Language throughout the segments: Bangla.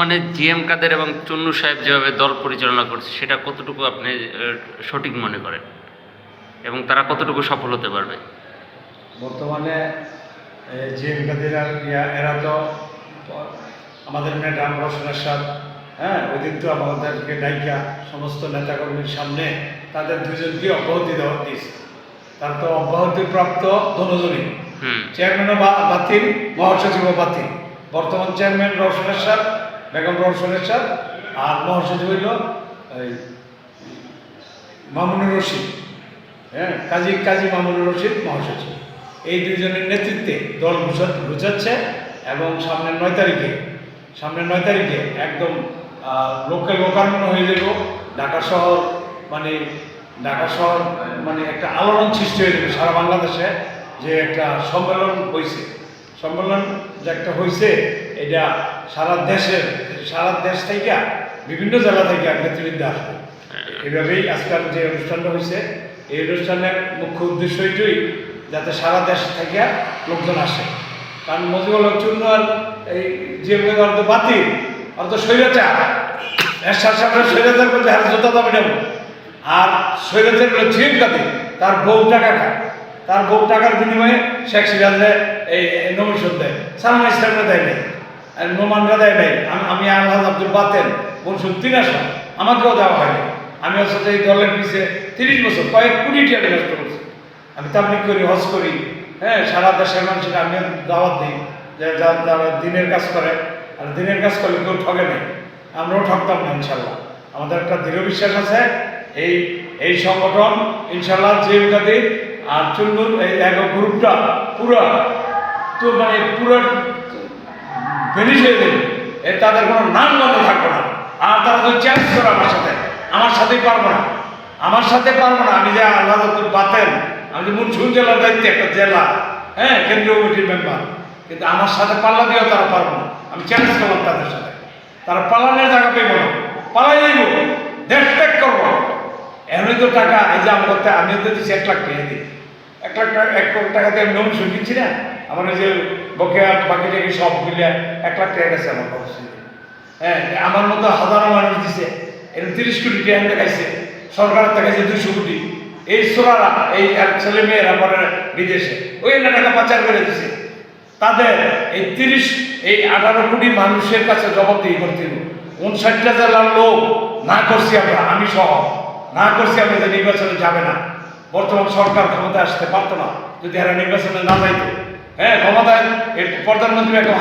মানে জিএম কাদের এবং চুন্নু সাহেব যেভাবে দল পরিচালনা করছে সেটা কতটুকু আপনি সঠিক মনে করেন? এবং তারা কতটুকু সফল হতে পারবে? বর্তমানে যে কাদের এরা তো আমাদের ম্যাডাম রসনের সাথ হ্যাঁ ওই দিন তো আমাদেরকে ডাইকা সমস্ত নেতাকর্মীর সামনে তাদের দুজনকে অব্যাহতি দেওয়া দিয়েছে। তার তো অব্যাহতি প্রাপ্ত দনজনই হুম চেয়ারম্যানও বাতিল মহাসচিবও বাতিল। বর্তমান চেয়ারম্যান রওশনের সাথ বেগম রওশনের সাথ আর মহাসচিব হইল, এই মামুনুর রশিদ। হ্যাঁ কাজী কাজী মামুনুর রশিদ মহাসচিব এই দুজনের নেতৃত্বে দল গুছাচ্ছে এবং সামনের নয় তারিখে, সামনের নয় তারিখে একদম লোকে লোকারণ্য হয়ে যাব ঢাকা শহর মানে ঢাকা শহর মানে একটা আলোড়ন সৃষ্টি হয়ে যাবে সারা বাংলাদেশে, যে একটা সম্মেলন হয়েছে সম্মেলন যে একটা হয়েছে এটা সারা দেশের, সারা দেশ থেকে বিভিন্ন জেলা থেকে নেতৃবৃন্দ আসবে। এইভাবেই আজকাল যে অনুষ্ঠানটা হয়েছে এই অনুষ্ঠানের মুখ্য উদ্দেশ্য এটাই যাতে সারা দেশ থেকে লোকজন আসে। কারণ মজিবুল চূর্ণ আর এই যে তো বাতিল, আর তো স্বৈরাচার। এর সাথে স্বৈরাচার দাবি নেব। আর স্বৈরাচার হলো তার বউ টাকা খায়। তার বউ টাকার বিনিময়ে শেখ সিরাজে এই নমিশন দেয়। সালমান ইসলামরা দেয় নাই। নোমানরা দেয় নাই। আমি আমি আলহাজ আব্দুল বাতেন বলছুন তিন আসন আমাকেও দেওয়া হয়নি। আমি আসলে এই দলের পিছিয়ে তিরিশ বছর, কয়েক কোটি টাকা নষ্ট করছি। আমি তাবলিক করি, হজ করি হ্যাঁ সারা দেশের মানুষের আমি দাওয়াত দিই, যে যারা দিনের কাজ করে, আর দিনের কাজ করলে কেউ ঠকে নেই। আমরাও ঠকতাম না, ইনশাল্লাহ। আমাদের একটা দৃঢ় বিশ্বাস আছে, এই এই সংগঠন, ইনশাল্লাহ যে আর এই এক গ্রুপটা পুরো, তো মানে পুরো বেরিয়ে হয়ে দেবে এ তাদের কোনো নাম গন্ধ থাকবে না। আর তারা তো চ্যালেঞ্জ করে আমার সাথে। আমার সাথেই পারব না। আমার সাথে পারব না। আমি যে আল্লাহ বাতেন, আমি যে মুন্সুন জেলার দায়িত্বে একটা জেলা হ্যাঁ কেন্দ্রীয় কমিটির মেম্বার কিন্তু আমার সাথে পাল্লা দিয়েও তারা পারব না। আমি চ্যালেঞ্জ করলাম তাদের সাথে। তারা পালানোর জায়গা পেব না। পালাই যাইব। দেশ ত্যাগ করব। এমনি তো টাকা, এই যে আমার আমিও তো দিচ্ছি এক লাখ টাকা দিই এক লাখ টাকা, এক লাখ টাকাতে আমি নমিশন শুনছি না, আমার যে বকেয়া বাকি টাকি সব মিলে এক লাখ টাকা গেছে আমার অবশ্যই হ্যাঁ আমার মতো হাজারো মানুষ দিছে এরকম তিরিশ কোটি টাকা দেখাইছে, সরকারের দেখাইছে দুশো কোটি। এই সোরারা এই ছেলে মেয়েরা পরে বিদেশে, ওই টাকা পাচার করে দিছে। তাদের এই তিরিশ, এই আঠারো কোটি মানুষের কাছে জবাবদিহি করতে হবে উনষাটটা জেলার লোক না করছি আমরা, আমি সহ। না করছি আমরা যে নির্বাচনে যাবে না। বর্তমান সরকার ক্ষমতায় আসতে পারতো না, যদি এরা নির্বাচনে না যাইতো। হ্যাঁ ক্ষমতায় প্রধানমন্ত্রী এখন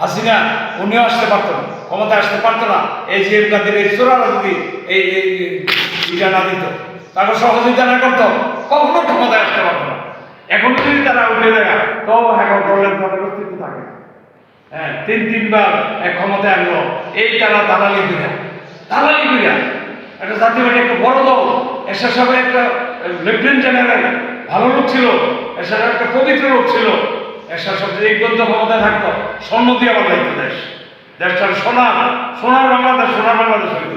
হাসিনা, উনিও আসতে পারতো না, ক্ষমতায় আসতে পারতো না। এই যে তাদের এই চোরারা যদি এই ইটা না দিত, তাকে সহযোগিতা না করতো, কখনো ক্ষমতায় আসতে পারতো না। এখন যদি তারা উঠে যায়, তো এখন দলের দলের অস্তিত্ব থাকে। হ্যাঁ তিন, তিনবার ক্ষমতায় আনলো, এই তারা দালালি করিয়া একটা জাতীয় পার্টি একটা বড় দল। এসা সবে একটা লেফটেন্যান্ট জেনারেল, ভালো লোক ছিল। এসা একটা পবিত্র লোক ছিল। এসা সব যে এই গদ্য ক্ষমতায় থাকতো, স্বর্ণ দিয়ে বাংলাইতো দেশ। দেশটার সোনা সোনার বাংলাদেশ সোনার বাংলাদেশ হইত।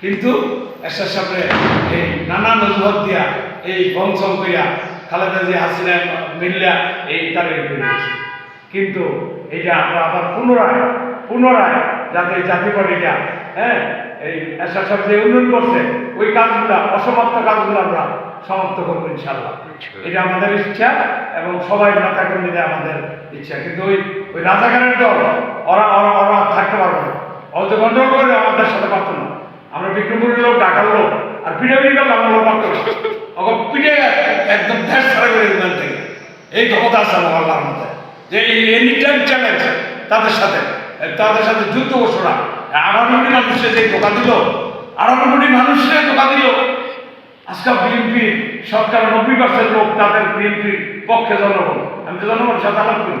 কিন্তু এসার সামনে এই নানান অজুহাত দিয়া, এই বংশম করিয়া খালেদা জিয়া হাসিনা, মিল্লা, এই তার কিন্তু এটা আমরা আবার পুনরায় পুনরায় যাতে এই জাতি পার্টিটা হ্যাঁ এই এসার যে উন্নয়ন করছে ওই কাজগুলা অসমাপ্ত কাজগুলো আমরা সমাপ্ত করব ইনশাল্লাহ এটা আমাদের ইচ্ছা এবং সবাই মাথা কর্মীদের আমাদের ইচ্ছা। কিন্তু ওই ওই রাজাকারের দল ওরা ওরা ওরা থাকতে পারবে না। অত গন্ডগোল করে আমাদের সাথে পারতো না। আমরা বিক্রমপুরের লোক ঢাকার লোক আর পিঠাপিঠি করলে আমার লোক পারতো না। ওকে পিঠে একদম ধ্যাস ছাড়া করে থেকে। এই ক্ষমতা আছে আমার আল্লাহর মধ্যে। যে এই এনি টাইম চ্যালেঞ্জ তাদের সাথে। তাদের সাথে যুদ্ধ ঘোষণা আঠারো কোটি মানুষের যে ধোকা দিল আঠারো কোটি মানুষের ধোকা দিল। আজকাল বিএনপি সরকার নব্বই পার্সেন্ট লোক তাদের বিএনপির পক্ষে জনগণ। আমি তো জনগণ সাথে আলাপ করি।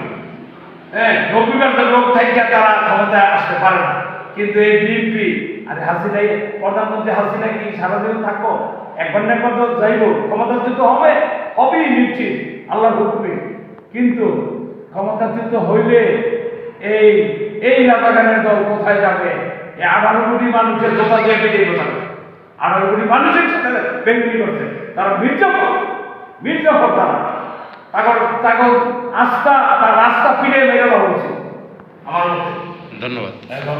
হ্যাঁ নব্বই পার্সেন্ট লোক থেকে তারা ক্ষমতায় আসতে পারে না। কিন্তু এই বিএনপি আরে হাসিনাই, প্রধানমন্ত্রী হাসিনা কি সারা জীবন থাকব? একবার না একবার তো যাইব। ক্ষমতাচ্যুত হবে, হবেই নিশ্চিত। আল্লাহর হুকুমে। কিন্তু ক্ষমতাচ্যুত হইলে এই এই লাতাগানের দল কোথায় যাবে? আঠারো কোটি মানুষের কোথা দিয়ে বেরিয়ে কোথায় আঠারো কোটি মানুষের সাথে বেঙ্গলি করছে। তারা মির্জাফর মির্জাফর তারা। তাকর তাকর আস্থা তার রাস্তা ফিরে মেরে দেওয়া হচ্ছে আমার মতে। ধন্যবাদ।